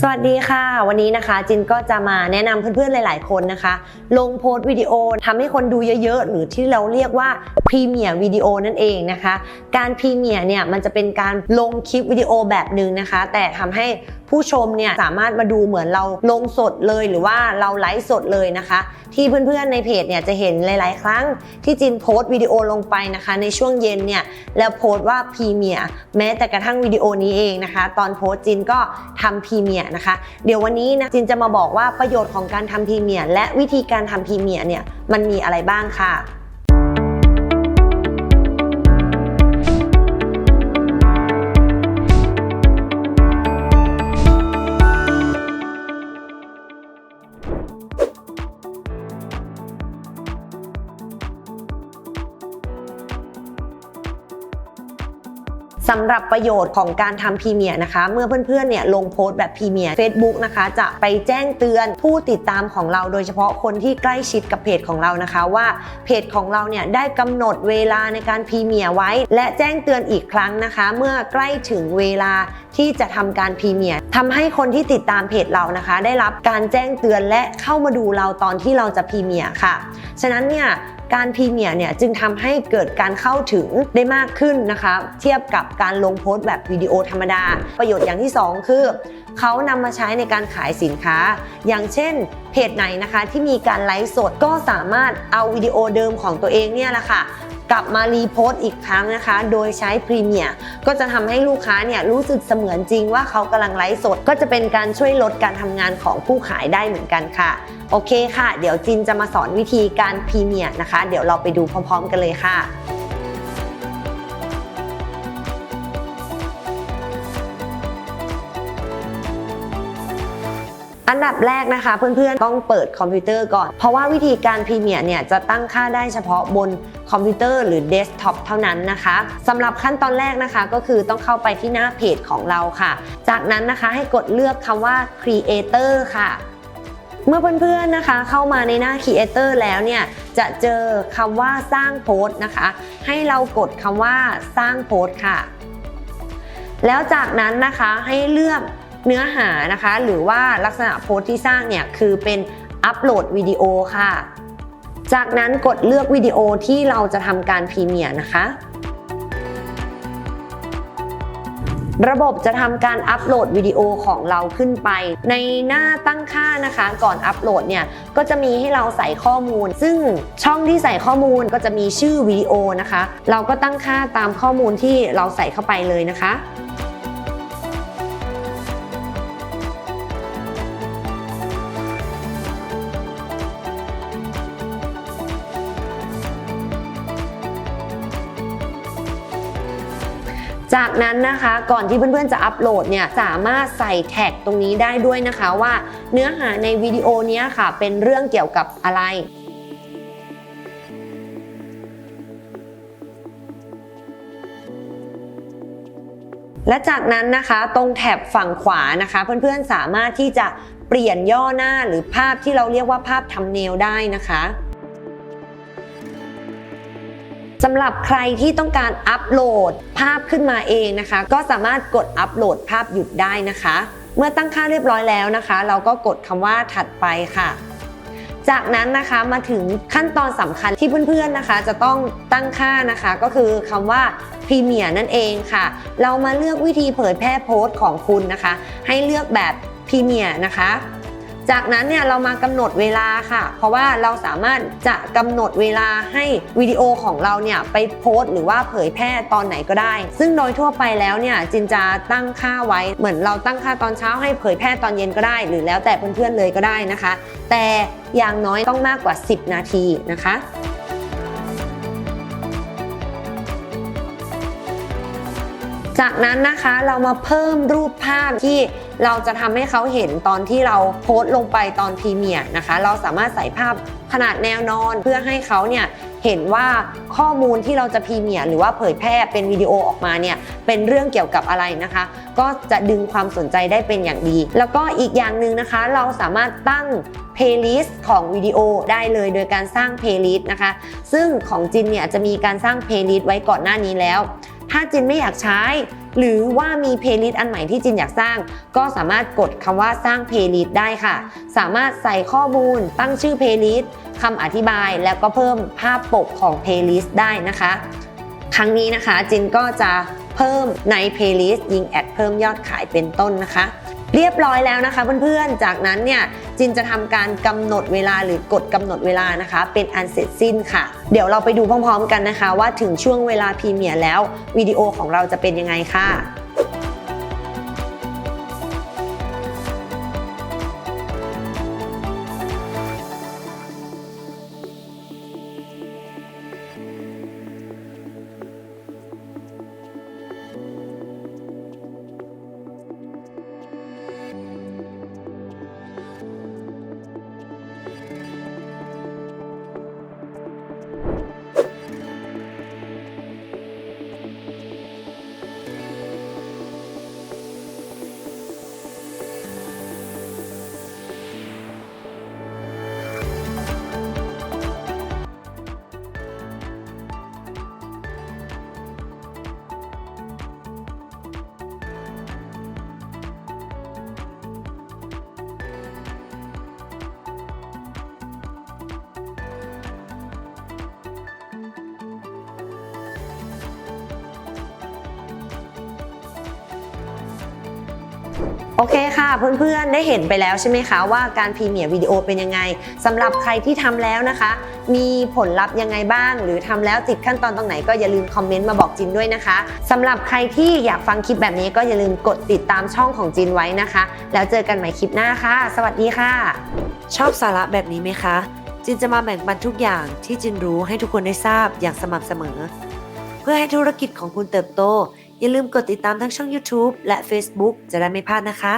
สวัสดีค่ะ วันนี้นะคะจินก็จะมาแนะนำเพื่อนๆหลาย ๆ คนนะคะ ลงโพสต์วิดีโอทำให้คนดูเยอะๆ หรือที่เราเรียกว่าพรีเมียร์วิดีโอนั่นเองนะคะ การพรีเมียร์เนี่ยมันจะเป็นการลงคลิปวิดีโอแบบหนึ่งนะคะ แต่ทำให้ผู้ชมเนี่ยสามารถมาดูเหมือนเราลงสดเลยหรือว่าเราไลฟ์สดเลยนะคะ ที่เพื่อนๆในเพจเนี่ยจะเห็นหลาย ๆ ครั้งที่จินโพสต์วิดีโอลงไปนะคะ ในช่วงเย็นเนี่ยแล้วโพสต์ว่าพรีเมียร์แม้แต่กระทั่งวิดีโอนี้เองนะคะ ตอนโพสต์จินก็ทำพรีเมียร์นะคะ เดี๋ยววันนี้นะจินจะมาบอกว่าประโยชน์ของการทำพรีเมียร์และวิธีการทำพรีเมียร์เนี่ยมันมีอะไรบ้างค่ะ สำหรับประโยชน์ของการทำพรีเมียร์นะคะ เมื่อเพื่อนๆเนี่ยลงโพสต์แบบพรีเมียร์ Facebook นะคะ จะไปแจ้งเตือนผู้ติดตามของเรา โดยเฉพาะคนที่ใกล้ชิดกับเพจของเรานะคะ ว่าเพจของเราเนี่ยได้กำหนดเวลาในการพรีเมียร์ไว้ และแจ้งเตือนอีกครั้งนะคะ เมื่อใกล้ถึงเวลาที่จะทำการพรีเมียร์ทำให้คนที่ติดตามเพจเรานะคะ ได้รับการแจ้งเตือนและเข้ามาดูเราตอนที่เราจะพรีเมียร์ค่ะ ฉะนั้นเนี่ย การพรีเมียร์เนี่ยจึงทำให้เกิดการเข้าถึงได้มากขึ้นนะคะเทียบกับการลงโพสต์แบบวิดีโอธรรมดา ประโยชน์อย่างที่ 2 คือเขานำมาใช้ในการขายสินค้า อย่างเช่น เพจไหนนะคะที่มีการไลฟ์สดก็สามารถเอาวิดีโอเดิมของตัวเองเนี่ยแหละค่ะกลับมารีโพสต์อีกครั้งนะคะ โดยใช้พรีเมียร์ก็จะทำให้ลูกค้าเนี่ยรู้สึกเสมือนจริงว่าเขากำลังไลฟ์สด ก็จะเป็นการช่วยลดการทำงานของผู้ขายได้เหมือนกันค่ะ โอเคค่ะ เดี๋ยวจินจะมาสอนวิธีการพรีเมียร์นะคะ เดี๋ยวเราไปดูพร้อม ๆ กันเลยค่ะอันดับแรกนะคะเพื่อนๆต้องเปิดคอมพิวเตอร์ก่อน เพราะว่าวิธีการพรีเมียร์เนี่ยจะตั้งค่าได้เฉพาะบนคอมพิวเตอร์หรือเดสก์ท็อปเท่านั้นนะคะสำหรับขั้นตอนแรกนะคะก็คือต้องเข้าไปที่หน้าเพจของเราค่ะ จากนั้นนะคะให้กดเลือกคำว่า Creator ค่ะ เมื่อเพื่อนๆนะคะเข้ามาในหน้า Creator แล้วเนี่ยจะเจอคำว่าสร้างโพสต์นะคะ ให้เรากดคำว่าสร้างโพสต์ค่ะ แล้วจากนั้นนะคะให้เลือกเนื้อหานะคะ หรือว่าลักษณะโพสต์ที่สร้างเนี่ยคือเป็นอัปโหลดวิดีโอค่ะ จากนั้นกดเลือกวิดีโอที่เราจะทำการพรีเมียร์นะคะ ระบบจะทำการอัปโหลดวิดีโอของเราขึ้นไป ในหน้าตั้งค่านะคะ ก่อนอัปโหลดเนี่ยก็จะมีให้เราใส่ข้อมูล ซึ่งช่องที่ใส่ข้อมูลก็จะมีชื่อวิดีโอนะคะ เราก็ตั้งค่าตามข้อมูลที่เราใส่เข้าไปเลยนะคะ จากนั้นนะคะก่อนที่เพื่อนๆจะอัปโหลดเนี่ยสามารถใส่แท็กตรงนี้ได้ด้วยนะคะว่าเนื้อหาในวิดีโอนี้ค่ะเป็นเรื่องเกี่ยวกับอะไรและจากนั้นนะคะตรงแถบฝั่งขวานะคะ เพื่อนๆสามารถที่จะเปลี่ยนย่อหน้าหรือภาพที่เราเรียกว่าภาพทำเนลได้นะคะ สำหรับใครที่ต้องการอัปโหลดภาพขึ้นมาเองนะคะ ก็สามารถกดอัปโหลดภาพหยุดได้นะคะ เมื่อตั้งค่าเรียบร้อยแล้วนะคะ เราก็กดคำว่าถัดไปค่ะจากนั้นนะคะมาถึงขั้นตอนสำคัญที่เพื่อนๆนะคะ จะต้องตั้งค่านะคะ ก็คือคำว่าพรีเมียร์นั่นเองค่ะ เรามาเลือกวิธีเผยแพร่โพสต์ของคุณนะคะ ให้เลือกแบบพรีเมียร์นะคะ จากนั้นเนี่ยเรามากำหนดเวลาค่ะ เพราะว่าเราสามารถจะกำหนดเวลาให้วิดีโอของเราเนี่ยไปโพสต์หรือว่าเผยแพร่ตอนไหนก็ได้ ซึ่งโดยทั่วไปแล้วเนี่ยจินจะตั้งค่าไว้เหมือนเราตั้งค่าตอนเช้าให้เผยแพร่ตอนเย็นก็ได้ หรือแล้วแต่เพื่อนๆเลยก็ได้นะคะ แต่อย่างน้อยต้องมากกว่า 10 นาทีนะคะ จากนั้นนะคะเรามาเพิ่มรูปภาพที่เราจะทำให้เขาเห็นตอนที่เราโพสต์ลงไปตอนพรีเมียร์นะคะ เราสามารถใส่ภาพขนาดแนวนอนเพื่อให้เขาเนี่ยเห็นว่าข้อมูลที่เราจะพรีเมียร์หรือว่าเผยแพร่เป็นวิดีโอออกมาเนี่ยเป็นเรื่องเกี่ยวกับอะไรนะคะ ก็จะดึงความสนใจได้เป็นอย่างดี แล้วก็อีกอย่างหนึ่งนะคะ เราสามารถตั้ง playlist ของวิดีโอได้เลยโดยการสร้าง playlist นะคะ ซึ่งของจินเนี่ยจะมีการสร้าง playlist ไว้ก่อนหน้านี้แล้ว ถ้าจินไม่อยากใช้ หรือว่ามีเพลย์ลิสต์อันใหม่ที่จินอยากสร้าง ก็สามารถกดคำว่าสร้างเพลย์ลิสต์ได้ค่ะ สามารถใส่ข้อมูล ตั้งชื่อเพลย์ลิสต์คำอธิบายแล้วก็เพิ่มภาพปกของเพลย์ลิสต์ได้นะคะ ครั้งนี้นะคะจินก็จะเพิ่มในเพลย์ลิสต์ยิงแอดเพิ่มยอดขายเป็นต้นนะคะเรียบร้อยแล้วนะคะเพื่อนๆ จากนั้นเนี่ยจินจะทำการกำหนดเวลาหรือกดกำหนดเวลานะคะ เป็นอันเสร็จสิ้นค่ะ เดี๋ยวเราไปดูพร้อมๆกันนะคะ ว่าถึงช่วงเวลาพรีเมียร์แล้ววิดีโอของเราจะเป็นยังไงค่ะ โอเคค่ะเพื่อนๆได้เห็นไปแล้วใช่ไหมคะว่าการพรีเมียร์วิดีโอเป็นยังไงสำหรับใครที่ทำแล้วนะคะ มีผลลัพธ์ยังไงบ้าง หรือทำแล้วติดขั้นตอนตรงไหนก็อย่าลืมคอมเมนต์มาบอกจินด้วยนะคะสำหรับใครที่อยากฟังคลิปแบบนี้ก็อย่าลืมกดติดตามช่องของจินไว้นะคะ แล้วเจอกันใหม่คลิปหน้าค่ะ สวัสดีค่ะ ชอบสาระแบบนี้ไหมคะ จินจะมาแบ่งปันทุกอย่างที่จินรู้ให้ทุกคนได้ทราบอย่างสม่ำเสมอ เพื่อให้ธุรกิจของคุณเติบโต อย่าลืมกดติดตามทั้งช่อง YouTube และ Facebook จะได้ไม่พลาดนะคะ